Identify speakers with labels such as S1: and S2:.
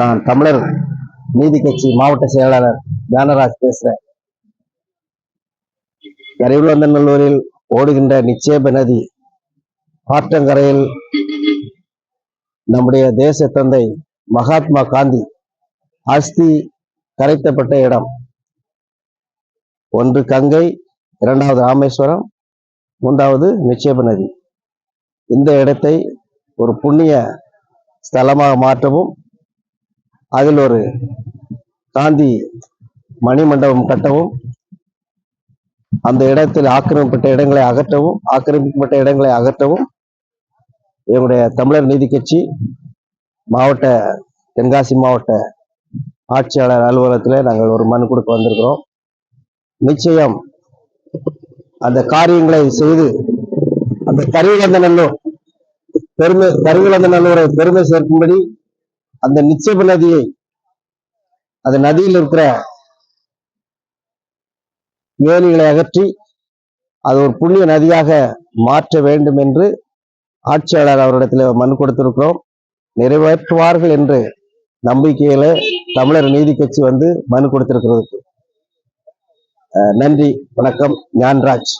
S1: நான் தமிழர் நீதி கட்சி மாவட்ட செயலாளர் ஞானராஜ் பேசுறேன். கரையுள்ளந்தநல்லூரில் ஓடுகின்ற நிச்சேப நதி பாற்றங்கரையில் நம்முடைய தேச தந்தை மகாத்மா காந்தி அஸ்தி கரைத்தப்பட்ட இடம். ஒன்று கங்கை இரண்டாவது ராமேஸ்வரம் மூன்றாவது நிச்சேப நதி இந்த இடத்தை ஒரு புண்ணிய ஸ்தலமாக மாற்றவும் அதில் ஒரு காந்தி மணிமண்டபம் கட்டவும் அந்த இடத்தில் ஆக்கிரமிக்கப்பட்ட இடங்களை அகற்றவும் ஆக்கிரமிக்கப்பட்ட இடங்களை அகற்றவும் எங்களுடைய தமிழர் நீதி கட்சி மாவட்ட தென்காசி மாவட்ட ஆட்சியாளர் அலுவலகத்தில் நாங்கள் ஒரு மனு கொடுக்க வந்திருக்கிறோம். நிச்சயம் அந்த காரியங்களை செய்து அந்த கருவிழந்த நல்லூர் பெருமை கருவிழந்த நல்லூரை பெருமை சேர்க்கும்படி அந்த நிச்சயப நதியை அந்த நதியில் இருக்கிற வேலிகளை அகற்றி அது ஒரு புண்ணிய நதியாக மாற்ற வேண்டும் என்று ஆட்சியாளர் அவரிடத்தில் மனு கொடுத்திருக்கிறோம். நிறைவேற்றுவார்கள் என்று நம்பிக்கையில தமிழர் நீதி கட்சி வந்து மனு கொடுத்திருக்கிறது நன்றி வணக்கம் ஞான்ராஜ்.